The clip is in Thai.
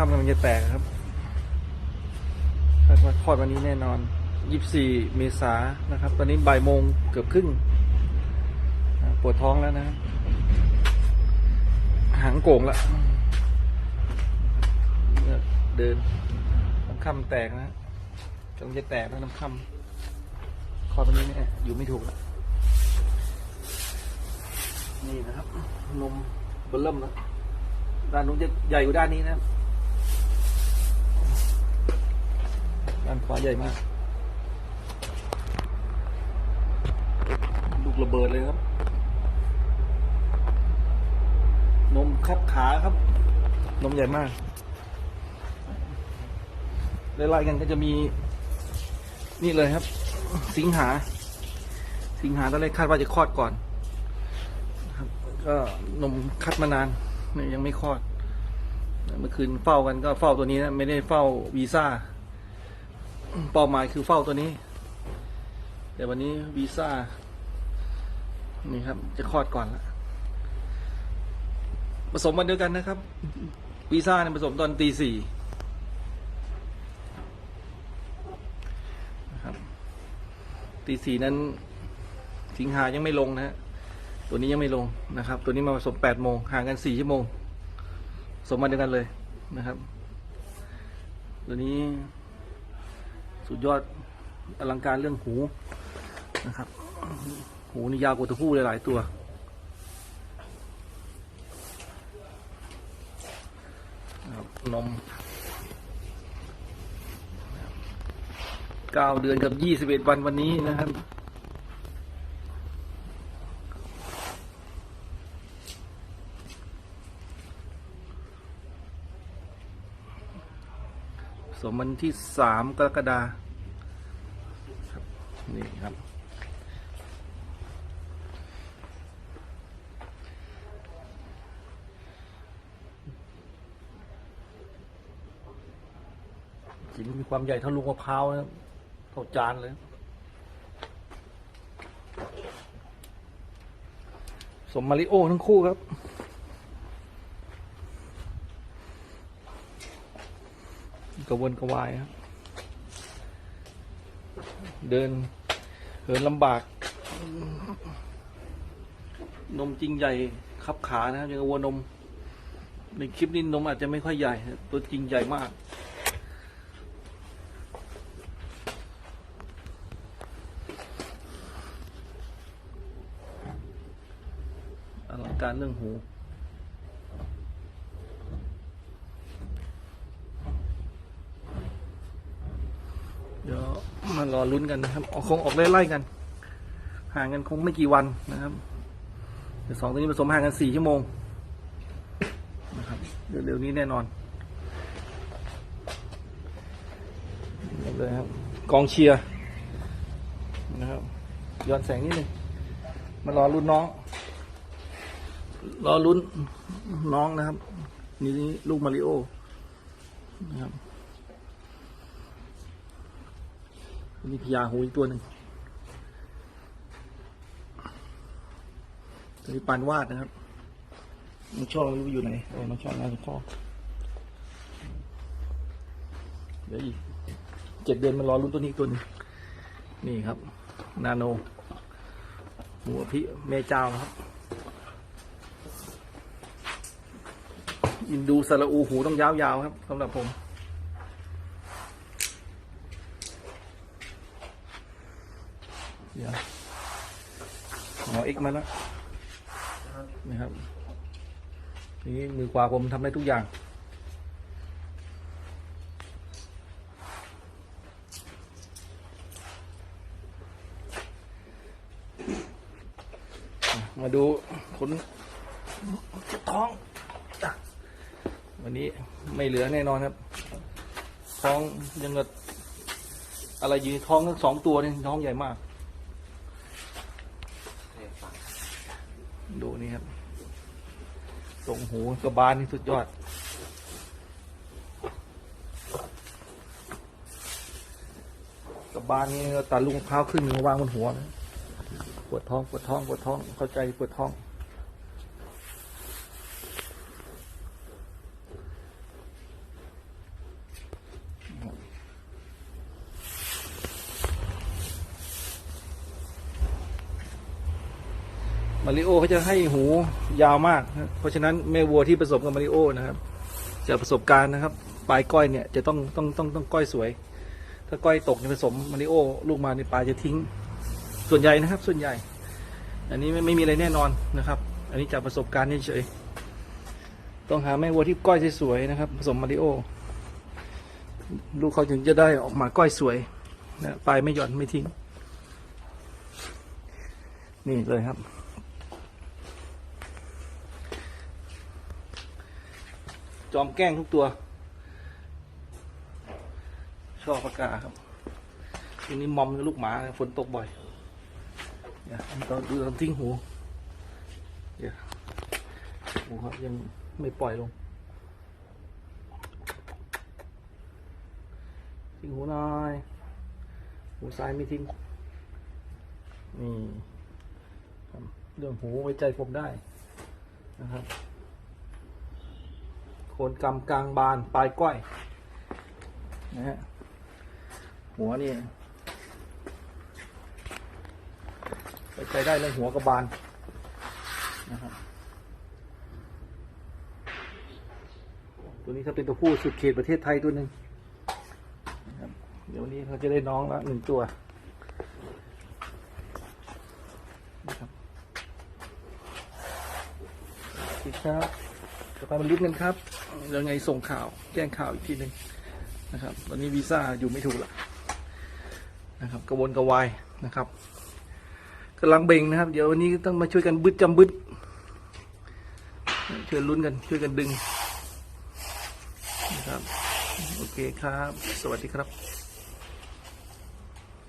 ค่ำกำลังจะแตกครับคาดว่าคลอดวันนี้แน่นอน 24 เมษายนนะครับ ตอนนี้บ่ายโมงเกือบครึ่งปวดท้องแล้วนะ หางโก่งล้วเดินน้ำค่ำแตกนะกำลังจะแตกแล้วน้ำค่ำคลอดวันนี้เนี่ยอยู่ไม่ถูกแล้วนี่นะครับ นมเบลเริ่มแล้วด้านนู้นจะใหญ่กว่าด้านนี้นะครับ ด้านขวาใหญ่มาก ลูกระเบิดเลยครับ นมคับขาครับ นมใหญ่มากไล่ๆกันก็จะมี นี่เลยครับ สิงหา สิงหาตอนแรกคาดว่าจะคลอดก่อนครับก็นมคัดมานานเนี่ยยังไม่คลอด เมื่อคืนเฝ้ากันก็เฝ้าตัวนี้นะไม่ได้เฝ้าวีซ่า เป้าหมายคือเฝ้าตัวนี้ แต่วันนี้วีซ่า นี่ครับ จะคลอดก่อนละผสมวันเดียวกันนะครับวีซ่าเนี่ยผสมตอนตีสี่นะครับตีสี่นั้น สิงหายังไม่ลงนะฮะตัวนี้ยังไม่ลงนะครับ ตัวนี้มาผสมแปดโมงห่างกันสี่ชั่วโมงผสมมาเดียวกันเลยนะครับ ตัวนี้ สุดยอดอลังการเรื่องหูนะครับ หูนี่ยาวกว่าตัวผู้หลายตัวนะครับนมเก้าเดือนกับยี่สิบเอ็ดวันวันนี้นะครับ สมวันที่สามกรกฎาครับนี่ครับชิ้นมีความใหญ่เท่าลูกมะพร้าวนะครับเท่าจานเลย สมมาริโอทั้งคู่ครับ กระวนกระวายครับเดินเหินลำบาก นมจริงใหญ่ขับขานะครับยังกระวนนม ในคลิปนี้นมอาจจะไม่ค่อยใหญ่ ตัวจริงใหญ่มากอลังการเรื่องหู เดี๋ยวมาร อลุ้นกันนะครับออกคงออกไล่ๆกัน ห่างกันคงไม่กี่วันนะครับเดี๋ยวสองตัวนี้ผสมห่างกันสี่ชั่วโมงนะครับเร็วๆนี้แน่นอนเลยครับกองเชียร์นะครับย้อนแสงนิดนึงมารอลุ้นน้อง รอลุ้นน้องนะครับ นี่ลูกมาริโอนะครับ มีพญาหูอีกตัวหนึ่งตัวนี้ปานวาดนะครับมันช่องไม่รู้อยู่ไหนเออมันช่องน่าจะช่อเดี๋ยวอีกเจ็ดเดือนมันรอรุ่นตัวนี้ตัวนึงนี่ครับ นาโน หัวพี่แม่เจ้านะครับ อินดูสระอูหูต้องยาวๆครับสำหรับผม เดี๋ยวหมอเอ็กมาแล้วนะครับนี่มือขวาผมทำได้ทุกอย่างมาดูคนเจ็บท้อง วันนี้ไม่เหลือแน่นอนครับ ท้องยังกับอะไรอยู่ท้องทั้งสองตัวเนี่ยท้องใหญ่มาก ดูนี่ครับตรงหูกระบาลนี่สุดยอด กระบาลนี่ตัดลุงเท้าวครึ่งหนึงมาวางบนหัวนะปวดท้องปวดท้องปวดท้องเข้าใจปวดท้อง มาริโอเขาจะให้หูยาวมาก เพราะฉะนั้นแม่วัวที่ผสมกับมาริโอนะครับจะประสบการณ์นะครับ ปลายก้อยเนี่ยจะต้องต้องต้องต้องก้อยสวย ถ้าก้อยตกในผสมมาริโอลูกมาในปลายจะทิ้ง ส่วนใหญ่นะครับ ส่วนใหญ่ อันนี้ไม่ไม่มีอะไรแน่นอนนะครับ อันนี้จากประสบการณ์เฉยๆต้องหาแม่วัวที่ก้อยสวยๆนะครับ ผสมมาริโอลูกเขาถึงจะได้ออกมาก้อยสวยนะปลายไม่หย่อนไม่ทิ้ง นี่เลยครับ จอมแกล้งทุกตัว ชอบปากกาครับทีนี้มอมลูกหมาฝนตกบ่อยเดี๋ยวตอนดูตอนทิ้งหูเดี๋ยวหูครับยังไม่ปล่อยลง ทิ้งหูหน่อย หูซ้ายไม่ทิ้ง นี่เรื่องหูไว้ใจผมได้นะครับ คนกำกลางบานปลายก้อยนะฮะหัวนี่ไว้ใจได้เรื่องหัวกับบานนะครับตัวนี้ถ้าเป็นตัวผู้สุดเขตประเทศไทยตัวหนึ่งเดี๋ยววันนี้เขาจะได้น้องละหนึ่งตัวนะครับอีกครับต่อไปมันลุ้นกันครับ แล้วไงส่งข่าวแจ้งข่าวอีกทีหนึ่งนะครับ ตอนนี้วีซ่าอยู่ไม่ถูกละนะครับกระวนกระวายนะครับกำลังเบ่งนะครับ เดี๋ยววันนี้ต้องมาช่วยกันบึดจำบึดช่วยลุ้นกันช่วยกันดึงนะครับ โอเคครับ สวัสดีครับ